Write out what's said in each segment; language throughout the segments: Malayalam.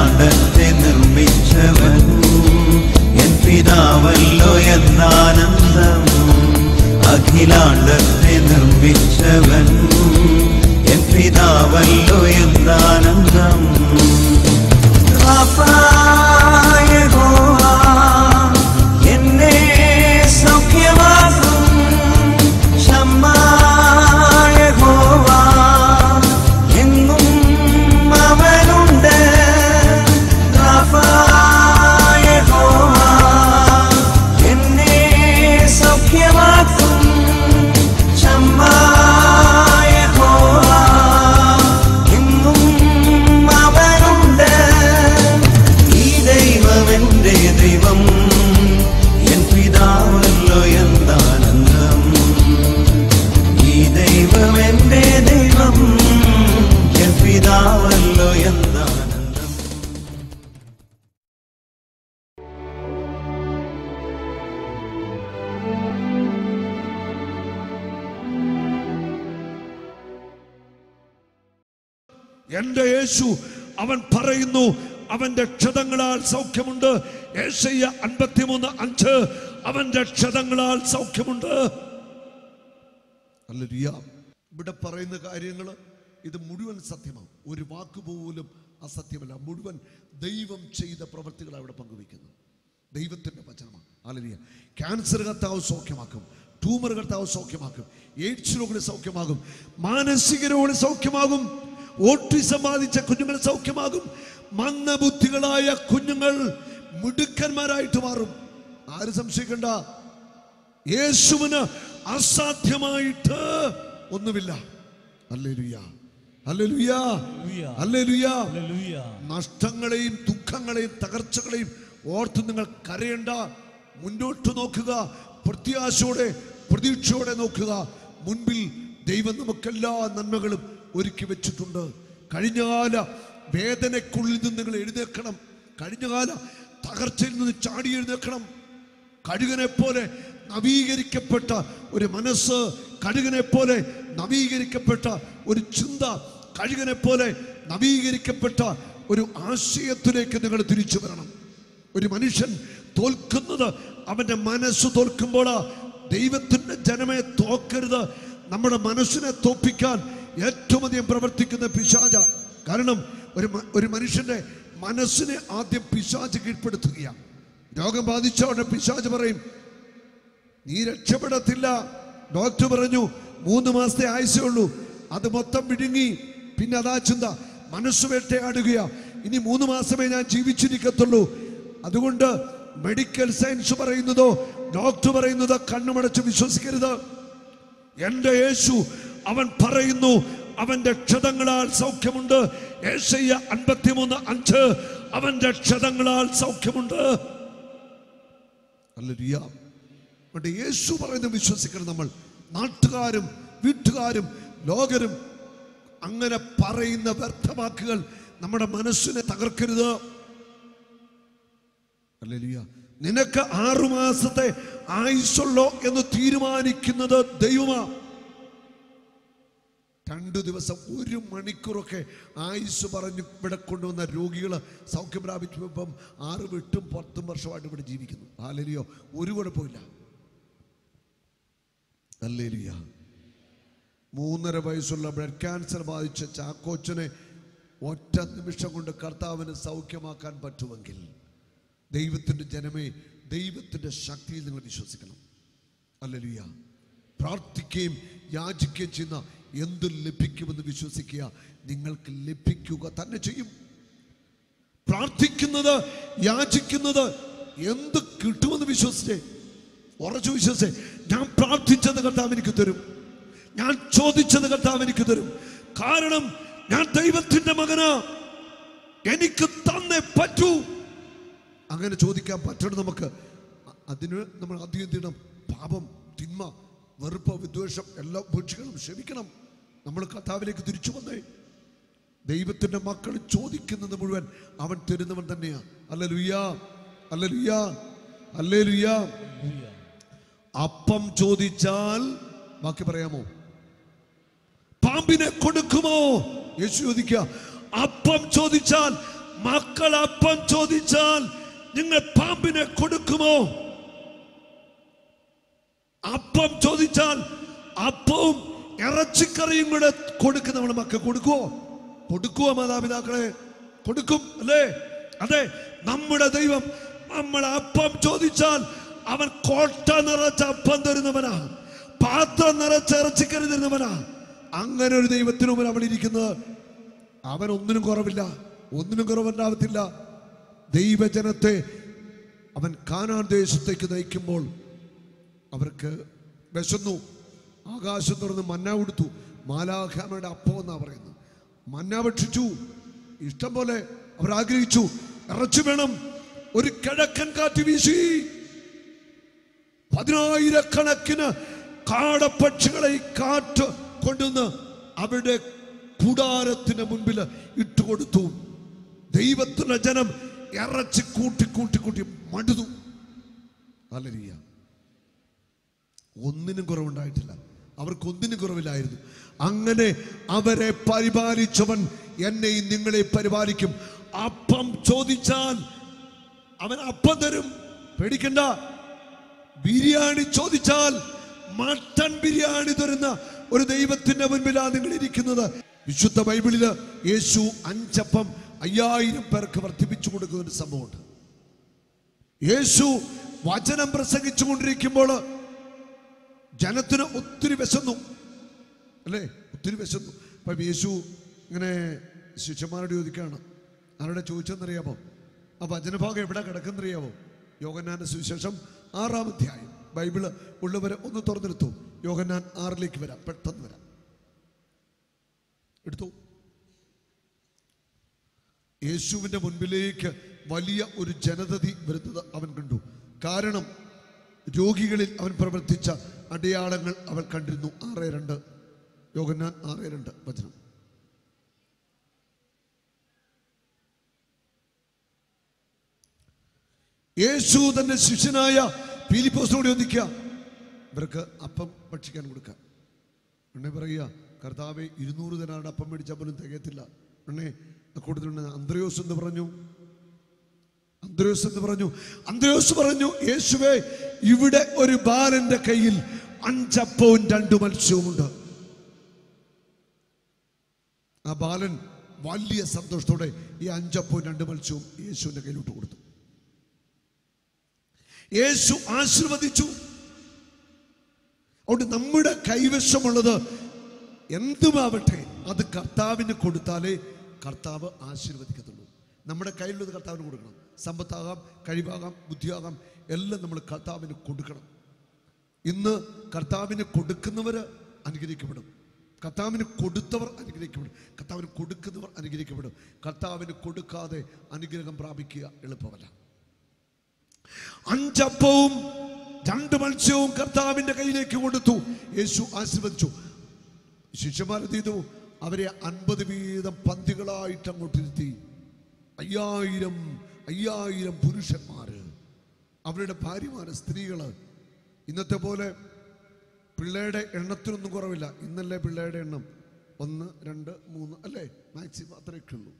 അഖിലാണ്ടത്തെ നിർമ്മിച്ചവൻ എൻ പിതാവല്ലോ എന്നാനന്ദം. അഖിലാണ്ടത്തെ നിർമ്മിച്ചവൻ എൻ പിതാവല്ലോ എന്താനന്ദം യഹോവ എന്റെ യേശു അവൻ പറയുന്നു അവന്റെ ക്ഷതങ്ങളാൽ സൗഖ്യമുണ്ട്. ഏഷ്യ അൻപത്തിമൂന്ന് അഞ്ച് അവന്റെ ക്ഷതങ്ങളാൽ സൗഖ്യമുണ്ട്. ഹല്ലേലൂയ. ഇവിടെ പറയുന്ന കാര്യങ്ങൾ ഇത് മുഴുവൻ സത്യമാണ്. ഒരു വാക്ക് പോലും അസത്യമല്ല. മുഴുവൻ ദൈവം ചെയ്ത പ്രവൃത്തികളാണ് ഇവിടെ പങ്കുവയ്ക്കുന്നത് ദൈവത്തിന്റെ വചനമാണ്. അലരിയ ക്യാൻസർ കർത്താവ് സൗഖ്യമാക്കും. ട്യൂമർ കർത്താവ് സൗഖ്യമാക്കും. എയ്ഡ്സ് രോഗികൾ സൗഖ്യമാകും. മാനസിക രോഗികൾ സൗഖ്യമാകും. ഓട്ടിസം ബാധിച്ച കുഞ്ഞുങ്ങൾ സൗഖ്യമാകും. മന്ദബുദ്ധികളായ കുഞ്ഞുങ്ങൾ മിടുക്കന്മാരായിട്ട് മാറും. ആര് സംശയിക്കണ്ട. യേശുവിന് അസാധ്യമായിട്ട് ഒന്നുമില്ല. നഷ്ടങ്ങളെയും ദുഃഖങ്ങളെയും തകർച്ചകളെയും ഓർത്ത് നിങ്ങൾ കരയണ്ട. മുന്നോട്ട് നോക്കുക. പ്രത്യാശയോടെ പ്രതീക്ഷയോടെ നോക്കുക. മുൻപിൽ ദൈവം നമുക്കെല്ലാ നന്മകളും ഒരുക്കി വെച്ചിട്ടുണ്ട്. കഴിഞ്ഞകാല വേദനക്കുള്ളിൽ നിന്ന് നിങ്ങൾ എഴുന്നേൽക്കണം. കഴിഞ്ഞകാല തകർച്ചയിൽ നിന്ന് ചാടി എഴുന്നേൽക്കണം. കഴുകനെ പോലെ നവീകരിക്കപ്പെട്ട ഒരു മനസ്സ് കഴുകനെ പോലെ നവീകരിക്കപ്പെട്ട ഒരു ചിന്ത കഴുകനെ പോലെ നവീകരിക്കപ്പെട്ട ഒരു ആശയത്തിലേക്ക് നിങ്ങൾ തിരിച്ചു വരണം. ഒരു മനുഷ്യൻ തോൽക്കുന്നത് അവന്റെ മനസ്സ് തോൽക്കുമ്പോൾ ദൈവത്തിന്റെ ജനമെ തോക്കരുത് നമ്മുടെ മനസ്സിനെ തോപ്പിക്കാൻ ഏറ്റവും അധികം പ്രവർത്തിക്കുന്ന പിശാച. കാരണം ഒരു ഒരു മനുഷ്യന്റെ മനസ്സിനെ ആദ്യം പിശാച് കീഴ്പ്പെടുത്തുകയാണ്. രോഗം ബാധിച്ച ഉടനെ പിശാച് പറയും നീ രക്ഷപ്പെടത്തില്ല. ഡോക്ടർ പറഞ്ഞു മൂന്ന് മാസത്തെ ആയുസേ ഉള്ളൂ. അത് മൊത്തം വിഴുങ്ങി പിന്നെ അതാ ചിന്ത. മനസ്സ് വേട്ടയാടുകയാ. ഇനി മൂന്ന് മാസമേ ഞാൻ ജീവിച്ചിരിക്കത്തുള്ളൂ. അതുകൊണ്ട് മെഡിക്കൽ സയൻസ് പറയുന്നതോ ഡോക്ടർ പറയുന്നതോ കണ്ണുമടച്ച് വിശ്വസിക്കരുത്. എന്റെ യേശു അവൻ പറയുന്നു അവന്റെ ക്ഷതങ്ങളാൽ സൗഖ്യമുണ്ട്. ഏഷ്യ അൻപത്തിമൂന്ന് അഞ്ച് അവന്റെ ക്ഷതങ്ങളാൽ സൗഖ്യമുണ്ട്. യേശു പറയുന്നത് വിശ്വസിക്കണം നമ്മൾ. നാട്ടുകാരും വീട്ടുകാരും ലോകരും അങ്ങനെ പറയുന്ന വ്യർത്ഥവാക്കുകൾ നമ്മുടെ മനസ്സിനെ തകർക്കരുത്. ഹല്ലേലൂയ. നിനക്ക് ആറുമാസത്തെ ആയുസുള്ളോ എന്ന് തീരുമാനിക്കുന്നത് ദൈവമാ. രണ്ടു ദിവസം ഒരു മണിക്കൂറൊക്കെ ആയുസ് പറഞ്ഞ് ഇവിടെ കൊണ്ടുവന്ന രോഗികൾ സൗഖ്യം പ്രാപിച്ചപ്പം ആറ് എട്ടും പത്തും വർഷമായിട്ട് ഇവിടെ ജീവിക്കുന്നു. ഹാലലിയോ. ഒരു കുഴപ്പമില്ല അല്ലേലിയ. മൂന്നര വയസ്സുള്ള ബ്ലഡ് ക്യാൻസർ ബാധിച്ച ചാക്കോച്ചനെ ഒറ്റ നിമിഷം കൊണ്ട് കർത്താവിന് സൗഖ്യമാക്കാൻ പറ്റുമെങ്കിൽ ദൈവത്തിന്റെ ജനമേ ദൈവത്തിന്റെ ശക്തിയിൽ നിങ്ങൾ വിശ്വസിക്കണം. അല്ലലിയ. പ്രാർത്ഥിക്കുകയും യാചിക്കുകയും ചെയ്യുന്ന എന്ത് ലഭിക്കുമെന്ന് വിശ്വസിക്കുക. നിങ്ങൾക്ക് ലഭിക്കുക തന്നെ ചെയ്യും. പ്രാർത്ഥിക്കുന്നത് യാചിക്കുന്നത് എന്ത് കിട്ടുമെന്ന് വിശ്വസിച്ചേ. ഉറച്ചു വിശ്വസിച്ചേ. ഞാൻ പ്രാർത്ഥിച്ചത് കർത്താവ് എനിക്ക് തരും. ഞാൻ ചോദിച്ചത് കർത്താവ് എനിക്ക് തരും. കാരണം ഞാൻ ദൈവത്തിന്റെ മകനാ. എനിക്ക് തന്നേ പറ്റൂ. അങ്ങനെ ചോദിക്കാൻ പറ്റണം നമുക്ക്. അതിന് നമ്മൾ അധികം ചെയ്യണം? പാപം തിന്മ വെറുപ്പ് വിദ്വേഷം എല്ലാ ഉപേക്ഷിക്കണം ക്ഷമിക്കണം. നമ്മൾ കഥാവിലേക്ക് തിരിച്ചു വന്നേ. ദൈവത്തിന്റെ മക്കൾ ചോദിക്കുന്നത് മുഴുവൻ അവൻ തരുന്നവൻ തന്നെയാണ് അല്ല ലുയ്യാ അല്ല ലുയ്യാ അല്ലേ ലുയ്യാ അപ്പം ചോദിച്ചാൽ ബാക്കി പറയാമോ? പാമ്പിനെ കൊടുക്കുമോ? യേശു ചോദിക്കുക അപ്പം ചോദിച്ചാൽ മക്കൾ അപ്പം ചോദിച്ചാൽ നിങ്ങൾ പാമ്പിനെ കൊടുക്കുമോ? അപ്പം ചോദിച്ചാൽ അപ്പവും ഇറച്ചിക്കറിയും കൂടെ കൊടുക്കുന്ന നമ്മുടെ മക്കൾ കൊടുക്കുവോ? കൊടുക്കുവോ മാതാപിതാക്കളെ? കൊടുക്കും അല്ലേ? അതെ നമ്മുടെ ദൈവം നമ്മളെ അപ്പം ചോദിച്ചാൽ അവൻ കോട്ട നിറച്ച അപ്പം തരുന്നവനാ പാത്രം നിറച്ച ഇറച്ചിക്കറി തരുന്നവനാ. അങ്ങനെ ഒരു ദൈവത്തിനു മുമ്പിൽ അവളിരിക്കുന്നത് അവൻ ഒന്നിനും കുറവില്ല ഒന്നിനും കുറവുണ്ടാവത്തില്ല. ദൈവജനത്തെ അവൻ കാനാൻ ദേശത്തേക്ക് നയിക്കുമ്പോൾ അവർക്ക് വിശന്നു. ആകാശം തുറന്ന് മന്ന കൊടുത്തു. മാലാഖാമയുടെ അപ്പം എന്നാ പറയുന്നത്. മന്ന ഭക്ഷിച്ചു. ഇഷ്ടം പോലെ അവർ ആഗ്രഹിച്ചു. ഇറച്ചു വേണം. ഒരു കിഴക്കൻ കാറ്റ് വീശി. പതിനായിരക്കണക്കിന് കാടപ്പക്ഷികളെ കാറ്റ് കൊണ്ടുവന്ന് അവരുടെ കൂടാരത്തിന് മുൻപിൽ ഇട്ടുകൊടുത്തു ദൈവത്തിന്റെ ജനം ഇറച്ചി കൂട്ടി കൂട്ടി കൂട്ടി മടുതു അല്ലരിയ ഒന്നിനും കുറവുണ്ടായിട്ടില്ല. അവർക്ക് ഒന്നിനും കുറവില്ലായിരുന്നു. അങ്ങനെ അവരെ പരിപാലിച്ചവൻ എന്നെയും നിങ്ങളെ പരിപാലിക്കും. അപ്പം ചോദിച്ചാൽ അവൻ അപ്പം തരും. പേടിക്കണ്ട. ബിരിയാണി ചോദിച്ചാൽ മട്ടൻ ബിരിയാണി തരുന്ന ഒരു ദൈവത്തിന്റെ മുൻപിലാണ് നിങ്ങൾ ഇരിക്കുന്നത്. വിശുദ്ധ ബൈബിളിൽ യേശു അഞ്ചപ്പം അയ്യായിരം പേർക്ക് വർദ്ധിപ്പിച്ചു കൊടുക്കുന്ന ഒരു സംഭവമുണ്ട്. യേശു വചനം പ്രസംഗിച്ചു കൊണ്ടിരിക്കുമ്പോൾ ജനത്തിന് ഒത്തിരി വിശന്നു. അല്ലേ? ഒത്തിരി വിശന്നു. അപ്പം യേശു ഇങ്ങനെ ശിഷ്യന്മാരോട് ചോദിക്കുകയാണ് ആരുടെ ചോദിച്ചെന്നറിയാമോ? ആ വചനഭാഗം എവിടെ കിടക്കുന്നറിയാമോ യോഗന്നാന്റെ സുവിശേഷം ആറാം അധ്യായം. ബൈബിൾ ഉള്ളവരെ ഒന്ന് തുറന്നെടുത്തു. യോഗന്നാൻ ആറിലേക്ക് വരാം. പെട്ടെന്ന് വരാം. എടുത്തു. യേശുവിന്റെ മുൻപിലേക്ക് വലിയ ഒരു ജനതതി വരുന്നത് അവൻ കണ്ടു. കാരണം രോഗികളിൽ അവൻ പ്രവർത്തിച്ച അടയാളങ്ങൾ അവൾ കണ്ടിരുന്നു. ആറ് രണ്ട്. യോഗന്നാൻ ആറ് രണ്ട്. വചനം. യേശു തന്റെ ശിഷ്യനായ പീലിപ്പോസിനോട് ചോദിക്കുക ഇവർക്ക് അപ്പം ഭക്ഷിക്കാൻ കൊടുക്കുക എണ്ണെ പറയുക കർത്താവെ ഇരുന്നൂറ് ദിനാറുടെ അപ്പം മേടിച്ചാൽ പോലും തികയത്തില്ല. എണ്ണെ കൂടുതലുണ്ട് അന്ത്രയോസ് എന്ന് പറഞ്ഞു? അന്ത്രയോസ് എന്ന് പറഞ്ഞു. അന്ത്രയോസ് പറഞ്ഞു യേശുവേ ഇവിടെ ഒരു ബാലന്റെ കയ്യിൽ അഞ്ചപ്പവും രണ്ടു മത്സ്യവുമുണ്ട്. ആ ബാലൻ വലിയ സന്തോഷത്തോടെ ഈ അഞ്ചപ്പവും രണ്ട് മത്സ്യവും യേശുവിന്റെ കയ്യിലോട്ട് കൊടുത്തു. യേശു ആശീർവദിച്ചു. അതുകൊണ്ട് നമ്മുടെ കൈവശമുള്ളത് എന്തുമാവട്ടെ അത് കർത്താവിന് കൊടുത്താലേ കർത്താവ് ആശീർവദിക്കത്തുള്ളൂ. നമ്മുടെ കയ്യിലുള്ളത് കർത്താവിന് കൊടുക്കണം. സമ്പത്താകാം കഴിവാകാം ബുദ്ധിയാകാം. എല്ലാം നമ്മൾ കർത്താവിന് കൊടുക്കണം. ഇന്ന് കർത്താവിന് കൊടുക്കുന്നവർ അനുഗ്രഹിക്കപ്പെടും. കർത്താവിന് കൊടുത്തവർ അനുഗ്രഹിക്കപ്പെടും. കർത്താവിന് കൊടുക്കുന്നവർ അനുഗ്രഹിക്കപ്പെടും. കർത്താവിന് കൊടുക്കാതെ അനുഗ്രഹം പ്രാപിക്കുക എളുപ്പമല്ല. അഞ്ചപ്പവും രണ്ട് മത്സ്യവും കർത്താവിന്റെ കയ്യിലേക്ക് കൊടുത്തു. യേശു ആശീർവദിച്ചു. ശിഷ്യന്മാർ എന്ത് ചെയ്തു? അവരെ അൻപത് വീതം പന്തികളായിട്ട് അങ്ങോട്ടിരുത്തി അയ്യായിരം അയ്യായിരം പുരുഷന്മാർ അവരുടെ ഭാര്യമാർ സ്ത്രീകൾ ഇന്നത്തെ പോലെ പിള്ളേരുടെ എണ്ണത്തിനൊന്നും കുറവില്ല. ഇന്നല്ലേ പിള്ളേരുടെ എണ്ണം? ഒന്ന് രണ്ട് മൂന്ന് അല്ലേ? മാക്സിമം അത്രയൊക്കെ ഉള്ളൂ.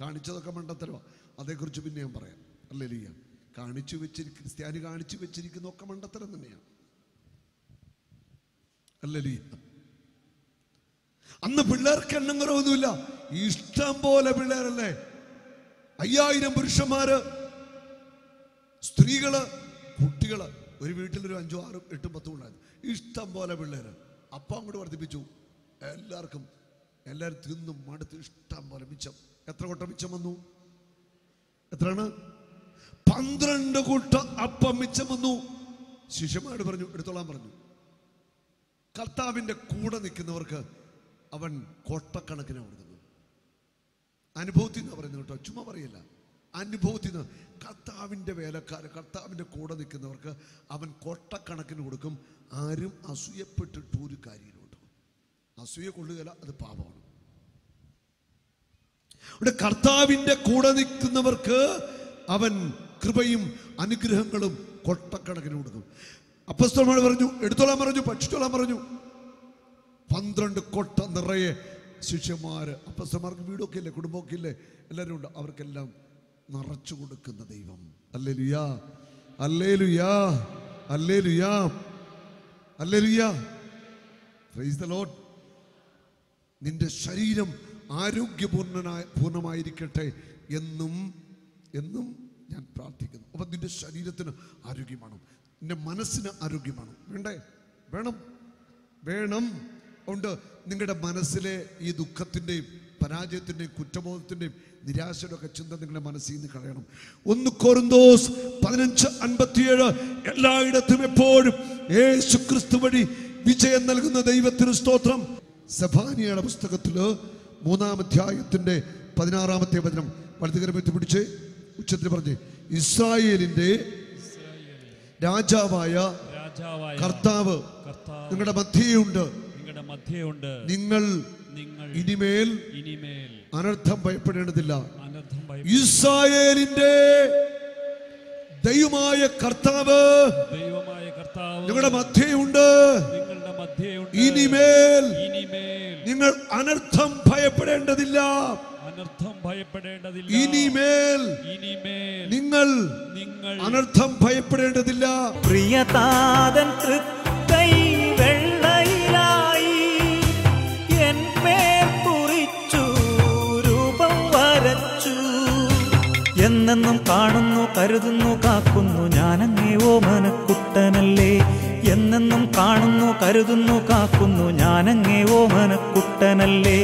കാണിച്ചതൊക്കെ മണ്ടത്തരവാ. അതേക്കുറിച്ച് പിന്നെ ഞാൻ പറയാം. അല്ലേ ലീയ കാണിച്ചു വെച്ചിരിക്കുന്ന ക്രിസ്ത്യാനി കാണിച്ചു വെച്ചിരിക്കുന്ന ഒക്കെ മണ്ടത്തരം തന്നെയാണ് അല്ലേ ലീയ അന്ന് പിള്ളേർക്ക് എണ്ണം കുറവൊന്നുമില്ല. ഇഷ്ടം പോലെ പിള്ളേരല്ലേ? അയ്യായിരം പുരുഷന്മാര് സ്ത്രീകൾ കുട്ടികൾ. ഒരു വീട്ടിൽ ഒരു അഞ്ചോ ആറും എട്ടും പത്തും ഉണ്ടായിരുന്നു. ഇഷ്ടം പോലെ പിള്ളേര്. അപ്പം അങ്ങോട്ട് വർദ്ധിപ്പിച്ചു. എല്ലാവർക്കും എല്ലാവരും തിന്നും മടുത്ത് ഇഷ്ടം പോലെ മിച്ചം. എത്ര കൊട്ട മിച്ചം വന്നു? എത്രയാണ്? പന്ത്രണ്ട് കൂട്ട അപ്പം മിച്ചം വന്നു. ശിഷ്യന്മാരോട് പറഞ്ഞു എടുത്തോളാൻ പറഞ്ഞു. കർത്താവിന്റെ കൂടെ നിൽക്കുന്നവർക്ക് അവൻ കൊട്ടക്കണക്കിനാണ് അനുഭവത്തിൽ നിന്ന് പറയുന്നത് കേട്ടോ. ചുമ്മാ പറയില്ല. അനുഭവത്തിൽ നിന്ന് കർത്താവിന്റെ വേലക്കാർ കർത്താവിന്റെ കൂടെ നിൽക്കുന്നവർക്ക് അവൻ കൊട്ടക്കണക്കിന് കൊടുക്കും. ആരും അസൂയപ്പെട്ടിട്ട് ഒരു കാര്യമില്ലോട്ടോ. അസൂയ കൊള്ളുകയില്ല അത് പാപമാണ്. ഇവിടെ കർത്താവിന്റെ കൂടെ നിൽക്കുന്നവർക്ക് അവൻ കൃപയും അനുഗ്രഹങ്ങളും കൊട്ടക്കണക്കിന് കൊടുക്കും. അപ്പസ്തോളം പറഞ്ഞു എടുത്തോളാൻ പറഞ്ഞു ഭക്ഷിച്ചോളാൻ പറഞ്ഞു. പന്ത്രണ്ട് കൊട്ട നിറയെ ശിഷ്യന്മാര് അപ്പസ്തന്മാർക്ക് വീടൊക്കെ ഇല്ലേ കുടുംബമൊക്കെ ഇല്ലേ? എല്ലാവരും ഉണ്ട്. അവർക്കെല്ലാം നിറച്ചു കൊടുക്കുന്ന ദൈവം. അല്ലേ ലുയാ അല്ലേ ലുയാ അല്ലേ ലുയാ അല്ലേ ലുയാ പ്രൈസ് ദ ലോഡ് നിന്റെ ശരീരം ആരോഗ്യപൂർണനായ പൂർണമായിരിക്കട്ടെ എന്നും എന്നും ഞാൻ പ്രാർത്ഥിക്കുന്നു. അപ്പം നിന്റെ ശരീരത്തിന് ആരോഗ്യം വേണം നിന്റെ മനസ്സിന് ആരോഗ്യം വേണം വേണ്ടേ? വേണം. വേണം. ഉണ്ട്. നിങ്ങളുടെ മനസ്സിലെ ഈ ദുഃഖത്തിന്റെയും പരാജയത്തിന്റെയും കുറ്റബോധത്തിന്റെയും നിരാശയുടെ ഒക്കെ ചിന്ത നിങ്ങളുടെ മനസ്സിൽ നിന്ന് കളയണം. ഒന്ന് കോറിന്തോസ് പതിനഞ്ച് അൻപത്തിയേഴ്. എല്ലായിടത്തും എപ്പോഴും യേശു ക്രിസ്തു വഴി വിജയം നൽകുന്ന ദൈവത്തിന് സ്തോത്രം. സഭാനിയുടെ പുസ്തകത്തിൽ മൂന്നാം അധ്യായത്തിന്റെ പതിനാറാമത്തെ വചനം വലതുകരമെത്തി പിടിച്ച് ഉച്ചത്തിൽ പറഞ്ഞ് ഇസ്രായേലിന്റെ രാജാവായ രാജാവായ കർത്താവ് നിങ്ങളുടെ മധ്യയുണ്ട് മധ്യയുണ്ട്. നിങ്ങൾ നിങ്ങൾ ഇനിമേൽ ഇനിമേൽ അനർത്ഥം ഭയപ്പെടേണ്ടതില്ല. ഇസ്രായേലിന്റെ ദൈവമായ കർത്താവ് ദൈവമായ കർത്താവ് നിങ്ങളുടെ മധ്യയുണ്ട്. നിങ്ങളുടെ മധ്യയുണ്ട്. ഇനിമേൽ ഇനിമേൽ നിങ്ങൾ അനർത്ഥം ഭയപ്പെടേണ്ടതില്ല. അനർത്ഥം ഭയപ്പെടേണ്ടതില്ല. ഇനിമേൽ ഇനിമേൽ നിങ്ങൾ നിങ്ങൾ അനർത്ഥം ഭയപ്പെടേണ്ടതില്ല. പ്രിയതാതൻ തൃക്കൈ എന്നെന്നും കാണുന്നു കരുതുന്നു കാക്കുന്നു. ഞാനങ്ങേ ഓമനക്കുട്ടനല്ലേ എന്നെന്നും കാണുന്നു കരുതുന്നു കാക്കുന്നു. ഞാനങ്ങേ ഓമനക്കുട്ടനല്ലേ